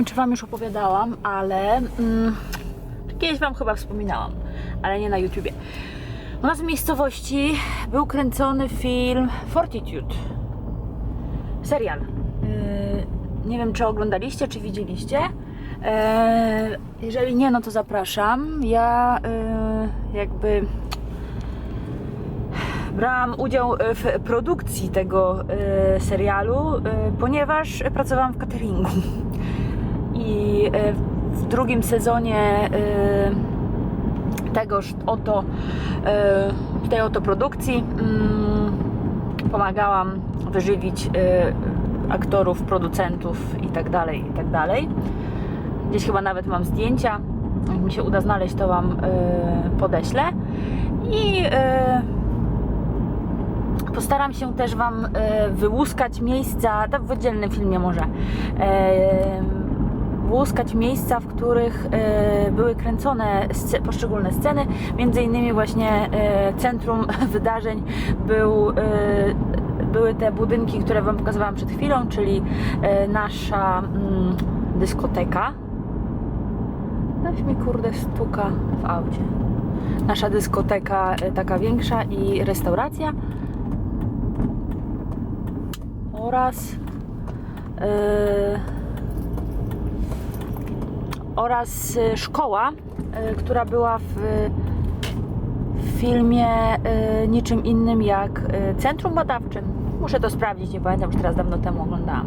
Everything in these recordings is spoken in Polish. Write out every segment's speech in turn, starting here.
wiem, czy Wam już opowiadałam, ale mm, kiedyś Wam chyba wspominałam, ale nie na YouTubie. U nas w miejscowości był kręcony film Fortitude. Serial. Yy, nie wiem, czy oglądaliście, czy widzieliście. Yy, jeżeli nie, no to zapraszam. Ja yy, jakby brałam udział w produkcji tego e, serialu, e, ponieważ pracowałam w cateringu. I e, w drugim sezonie e, tegoż oto, e, tej oto produkcji mm, pomagałam wyżywić aktorów, producentów i tak dalej, i tak. Gdzieś chyba nawet mam zdjęcia. Jak mi się uda znaleźć, to Wam podeślę. I Postaram się też Wam wyłuskać miejsca, to w oddzielnym filmie może, wyłuskać miejsca, w których e, były kręcone poszczególne sceny. Między innymi właśnie e, centrum wydarzeń był, e, były te budynki, które Wam pokazywałam przed chwilą, czyli nasza mm, dyskoteka. Ktoś mi kurde stuka w aucie. Nasza dyskoteka taka większa i restauracja oraz yy, oraz y, szkoła, y, która była w, filmie y, niczym innym jak Centrum Badawczym. Muszę to sprawdzić, nie pamiętam, już teraz dawno temu oglądałam.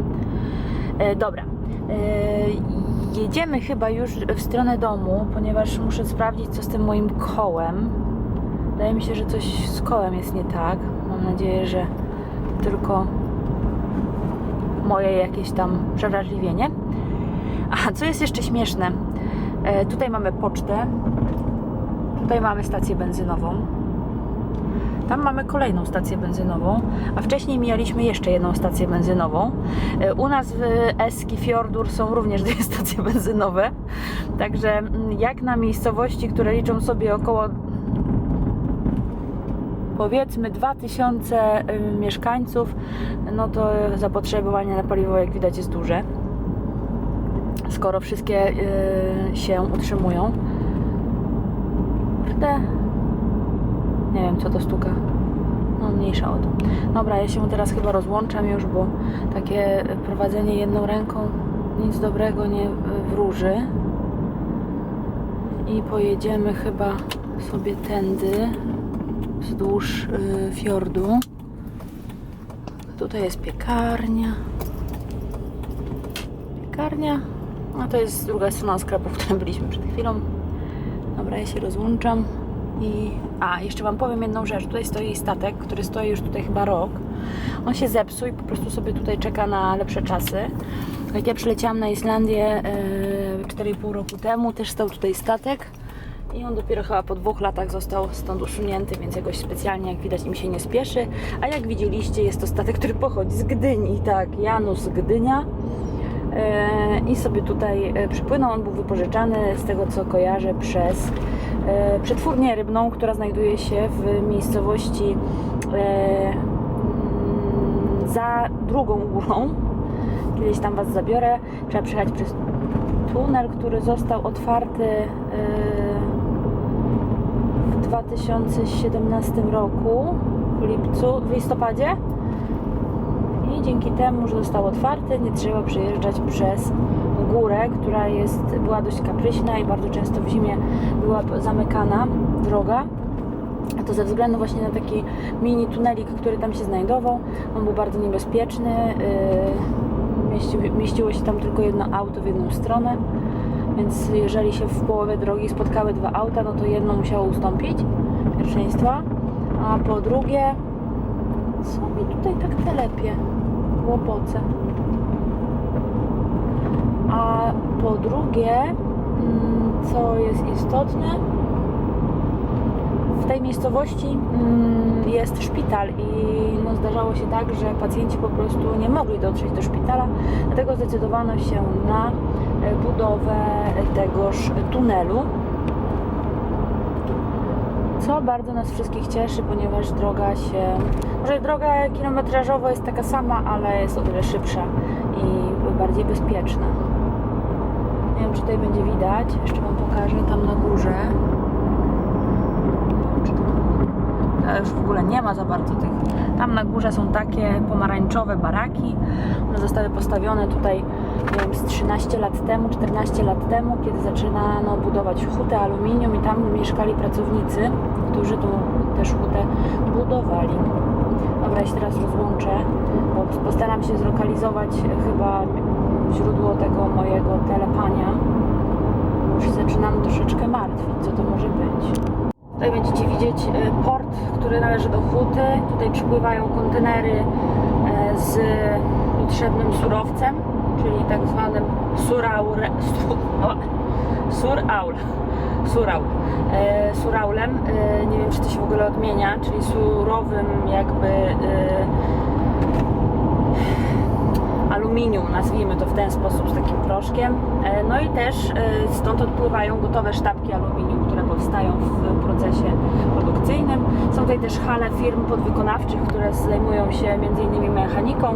Dobra. Jedziemy chyba już w stronę domu, ponieważ muszę sprawdzić, co z tym moim kołem. Wydaje mi się, że coś z kołem jest nie tak. Mam nadzieję, że tylko moje jakieś tam przewrażliwienie. A co jest jeszcze śmieszne, e, tutaj mamy pocztę, tutaj mamy stację benzynową, tam mamy kolejną stację benzynową, a wcześniej mijaliśmy jeszcze jedną stację benzynową. E, U nas w Eskifjordur są również dwie stacje benzynowe, także mm, jak na miejscowości, które liczą sobie około powiedzmy 2000 y, mieszkańców, no to zapotrzebowanie na paliwo, jak widać, jest duże. Skoro wszystkie y, się utrzymują. Kurde. Nie wiem, co to stuka. No, mniejsza o to. Dobra, ja się teraz chyba rozłączam już, bo takie prowadzenie jedną ręką nic dobrego nie wróży. I pojedziemy chyba sobie tędy wzdłuż y, fiordu. Tutaj jest piekarnia. Piekarnia. A to jest druga strona sklepu, w którym byliśmy przed chwilą. Dobra, ja się rozłączam. I... A, jeszcze Wam powiem jedną rzecz. Tutaj stoi statek, który stoi już tutaj chyba rok. On się zepsuł i po prostu sobie tutaj czeka na lepsze czasy. Jak ja przyleciałam na Islandię yy, 4,5 roku temu, też stał tutaj statek. I on dopiero chyba po dwóch latach został stąd usunięty, więc jakoś specjalnie, jak widać, im się nie spieszy. A jak widzieliście, jest to statek, który pochodzi z Gdyni. Tak, Janus Gdynia. E, I sobie tutaj e, przypłynął. On był wypożyczany, z tego co kojarzę, przez e, przetwórnię rybną, która znajduje się w miejscowości mm, za drugą górą. Kiedyś tam Was zabiorę. Trzeba przejechać przez tunel, który został otwarty w 2017 roku, w lipcu, w listopadzie. Dzięki temu, że został otwarty, nie trzeba przejeżdżać przez górę, która jest, była dość kapryśna i bardzo często w zimie była zamykana droga. A to ze względu właśnie na taki mini tunelik, który tam się znajdował. On był bardzo niebezpieczny. Yy, mieści, mieściło się tam tylko jedno auto w jedną stronę. Więc jeżeli się w połowie drogi spotkały dwa auta, no to jedno musiało ustąpić pierwszeństwa. A po drugie, co mi tutaj tak telepie? Łopoce. A po drugie, mm, co jest istotne, w tej miejscowości mm, jest szpital i no, zdarzało się tak, że pacjenci po prostu nie mogli dotrzeć do szpitala, dlatego zdecydowano się na e, budowę tegoż tunelu. Co bardzo nas wszystkich cieszy, ponieważ droga się. Może droga kilometrażowo jest taka sama, ale jest o wiele szybsza i bardziej bezpieczna. Nie wiem, czy tutaj będzie widać. Jeszcze Wam pokażę tam na górze. To już w ogóle nie ma za bardzo tych. Tam na górze są takie pomarańczowe baraki. One zostały postawione tutaj, nie wiem, z 13 lat temu, 14 lat temu, kiedy zaczynano budować hutę aluminium i tam mieszkali pracownicy, którzy tu też hutę budowali. Dobra, ja się teraz rozłączę, bo postaram się zlokalizować chyba źródło tego mojego telepania. Już zaczynam troszeczkę martwić, co to może być. Tutaj będziecie widzieć e, port, który należy do huty. Tutaj przypływają kontenery e, z potrzebnym surowcem, czyli tak zwanym suraure, su, suraul. Surał. E, suraulem. E, nie wiem, czy to się w ogóle odmienia, czyli surowym jakby e, aluminium, nazwijmy to w ten sposób, z takim proszkiem. E, No i też e, stąd odpływają gotowe sztabki aluminium, które powstają w procesie produkcyjnym. Są tutaj też hale firm podwykonawczych, które zajmują się m.in. mechaniką,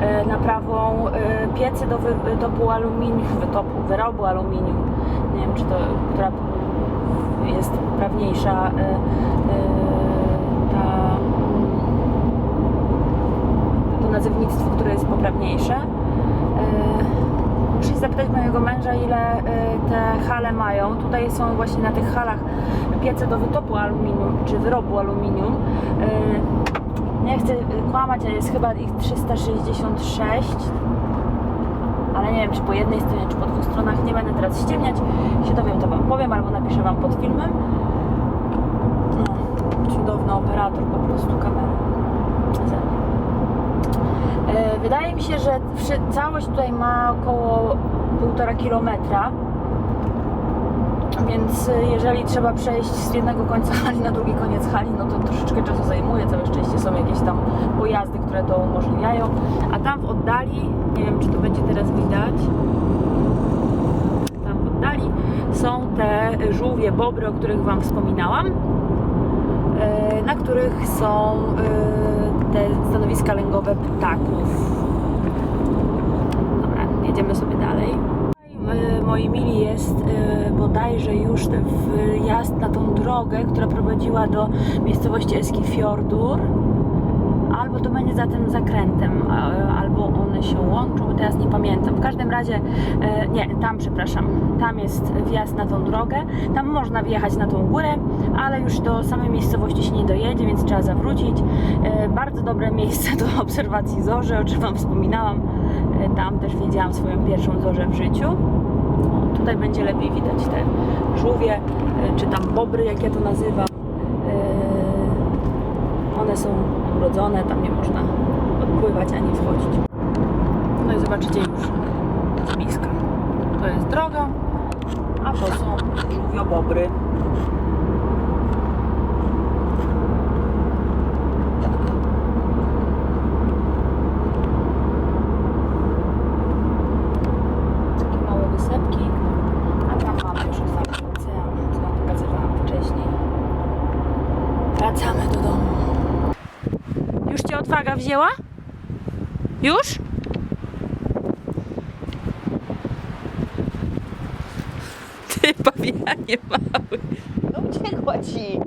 e, naprawą e, piecy do wytopu aluminium, wytopu, wyrobu aluminium. Nie wiem, czy to, która jest prawniejsza e, e, ta to nazewnictwo, które jest poprawniejsze. E, Muszę się zapytać mojego męża, ile te hale mają. Tutaj są właśnie na tych halach piece do wytopu aluminium, czy wyrobu aluminium. Nie chcę kłamać, ale jest chyba ich 366 ale nie wiem, czy po jednej stronie, czy po dwóch stronach. Nie będę teraz ściemniać. Się dowiem, to Wam powiem, albo napiszę Wam pod filmem. No, cudowny operator po prostu kamery. E, Wydaje mi się, że całość tutaj ma około 1,5 kilometra. Więc e, jeżeli trzeba przejść z jednego końca hali na drugi koniec hali, no to troszeczkę czasu zajmuje. Całe szczęście są jakieś tam pojazdy, które to umożliwiają. A tam w oddali, nie wiem czy to będzie teraz widać, tam w oddali są te żółwie, bobry, o których Wam wspominałam e, na których są e, te stanowiska lęgowe ptaków. Dobra, jedziemy sobie dalej. Moi mili jest e, bodajże już wjazd na tą drogę, która prowadziła do miejscowości Eskifjordur. Albo to będzie za tym zakrętem, albo one się łączą, teraz nie pamiętam. W każdym razie, e, nie, tam przepraszam, tam jest wjazd na tą drogę. Tam można wjechać na tą górę, ale już do samej miejscowości się nie dojedzie, więc trzeba zawrócić. E, Bardzo dobre miejsce do obserwacji zorzy, o czym Wam wspominałam. Tam też widziałam swoją pierwszą zorzę w życiu. Tutaj będzie lepiej widać te żółwie, e, czy tam bobry, jak ja to nazywam. E, One są urodzone, tam nie można odpływać ani wchodzić. No i zobaczycie już z bliska. To jest droga, a to są żółwiobobry. Takie małe wysepki, a tam mamy już otwarty ocean, co Wam pokazywałam wcześniej. Wracamy do domu. Już Cię odwaga wzięła? Już? Ty pawianie mały. No uciekła Ci.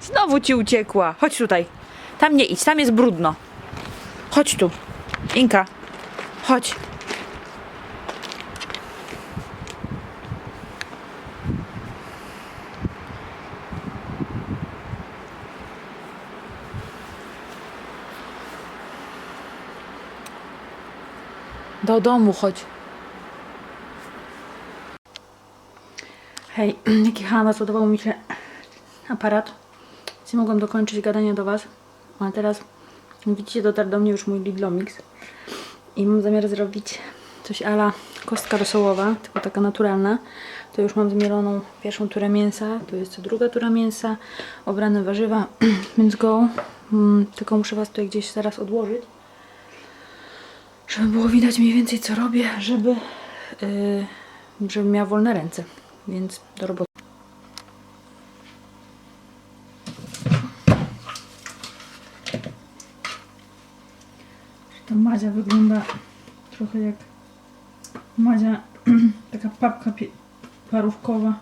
Znowu Ci uciekła. Chodź tutaj. Tam nie idź, tam jest brudno. Chodź tu. Inka, chodź. Do domu chodź. Hej, jak jechałam was, ładował mi się aparat. Nie mogłam dokończyć gadania do was. A teraz, widzicie, dotarł do mnie już mój Lidlomix. I mam zamiar zrobić coś ala kostka rosołowa, tylko taka naturalna. To już mam zmieloną pierwszą turę mięsa, to jest druga tura mięsa, obrane warzywa, więc go. Mm, tylko muszę was tutaj gdzieś zaraz odłożyć żeby było widać mniej więcej co robię, żeby, yy, żebym miała wolne ręce. Więc do roboty. Ta Madzia wygląda trochę jak Madzia taka papka parówkowa.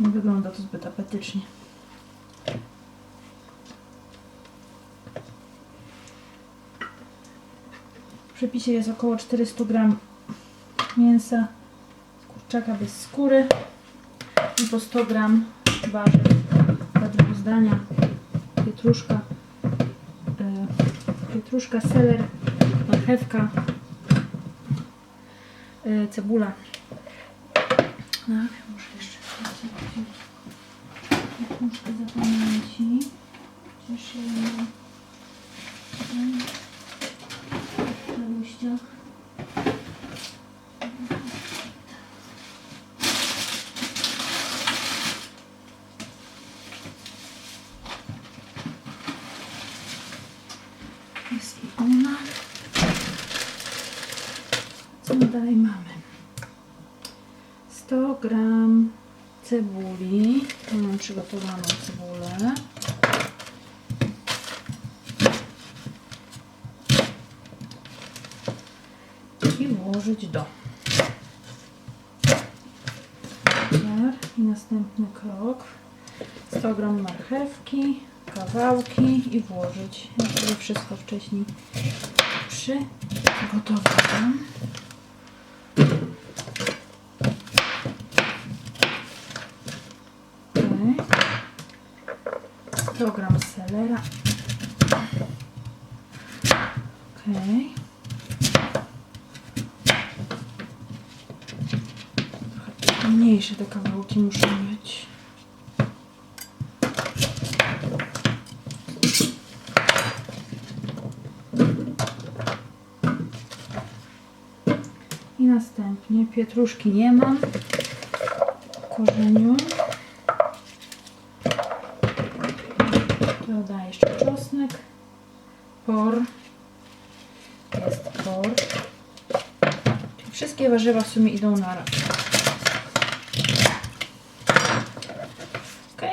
Nie wygląda to zbyt apetycznie. Przepisie jest około 400 gram mięsa z kurczaka bez skóry i po 100 gram warzyw według zdania pietruszka e, pietruszka, seler, marchewka e, cebula. Tak, muszę jeszcze zapamięci chociaż ja liściach Jest i ona. Co dalej mamy? 100 gram cebuli. Tu mam przygotowaną cebulę. I włożyć do. I następny krok. 100 gram marchewki, kawałki i włożyć. Ja sobie wszystko wcześniej przygotowałam. Okej. 100 gram selera. Okej. Trochę mniejsze te kawałki muszą być. I następnie pietruszki nie mam korzeniu. Dodaję jeszcze czosnek, por, jest por. Wszystkie warzywa w sumie idą na raz. Ok.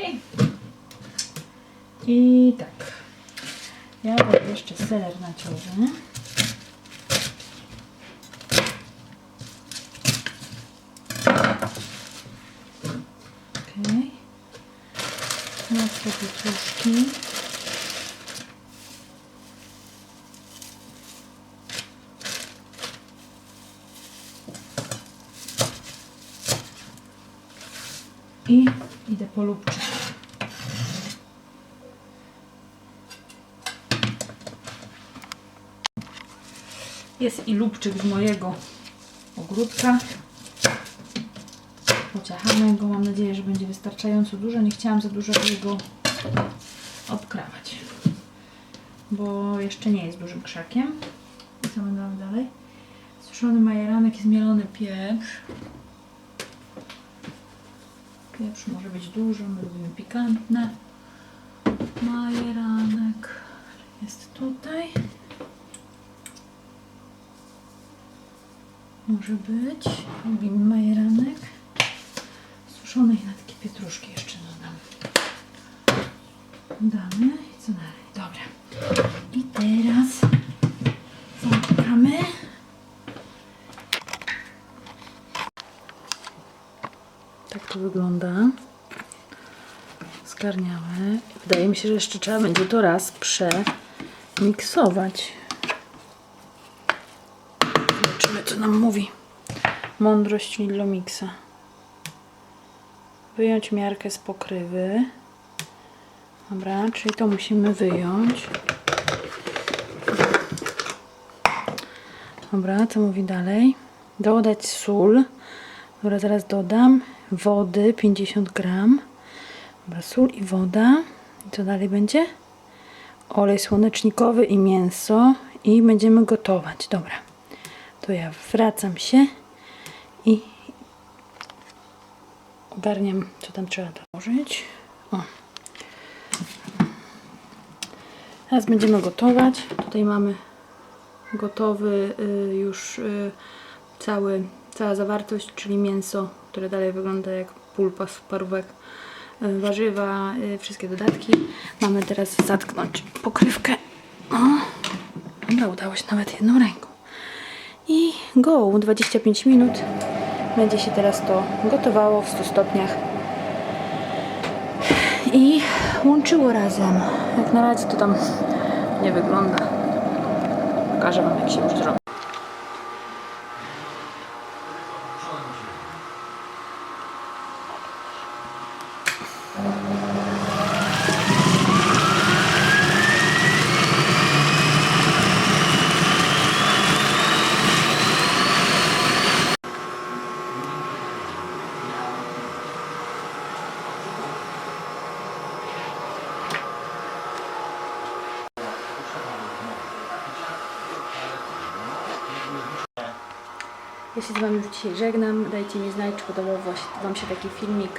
I tak. Ja dam jeszcze Okej. Mocno pietruszki. I idę po lubczyk. I lubczyk z mojego ogródka pociachamy go. Mam nadzieję, że będzie wystarczająco dużo. Nie chciałam za dużo jego obkrawać, bo jeszcze nie jest dużym krzakiem. Co będę robić dalej? Suszony majeranek i zmielony pieprz. Pieprz może być dużo, my lubimy pikantne. Majeranek jest tutaj. Może być. Lubimy majeranek. Suszonej natki pietruszki jeszcze dodam. Damy. I co dalej? Dobra. I teraz zamykamy. Tak to wygląda. Zgarniamy. Wydaje mi się, że jeszcze trzeba będzie to raz przemiksować. Co nam mówi mądrość Lilomixa. Wyjąć miarkę z pokrywy. Dobra, czyli to musimy wyjąć. Dobra, co mówi dalej? Dodać sól. Dobra, zaraz dodam. Wody 50 gram. Dobra, sól i woda. I co dalej będzie? Olej słonecznikowy i mięso. I będziemy gotować. Dobra. To ja wracam się i ogarniam, co tam trzeba dołożyć. O. Teraz będziemy gotować. Tutaj mamy gotowy y, już y, cały, cała zawartość, czyli mięso, które dalej wygląda jak pulpa z parówek, y, warzywa, wszystkie dodatki. Mamy teraz zatknąć pokrywkę. O. Dobra, udało się nawet jedną ręką. Go, 25 minut. Będzie się teraz to gotowało w 100 stopniach. I łączyło razem. Jak na razie to tam nie wygląda. Pokażę Wam, jak się już zrobi. Ja się z Wami już dzisiaj żegnam. Dajcie mi znać, czy podobał Wam się taki filmik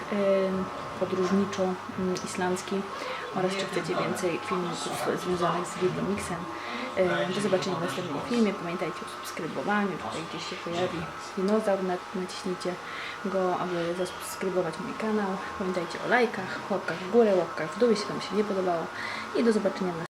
podróżniczo-islandzki oraz czy chcecie więcej filmików związanych z Videomixem. Y, do zobaczenia w następnym filmie. Pamiętajcie o subskrybowaniu. Tutaj gdzieś się pojawi dinozaur. na- Naciśnijcie go, aby zasubskrybować mój kanał. Pamiętajcie o lajkach, łapkach w górę, łapkach w dół, jeśli Wam się nie podobało. I do zobaczenia w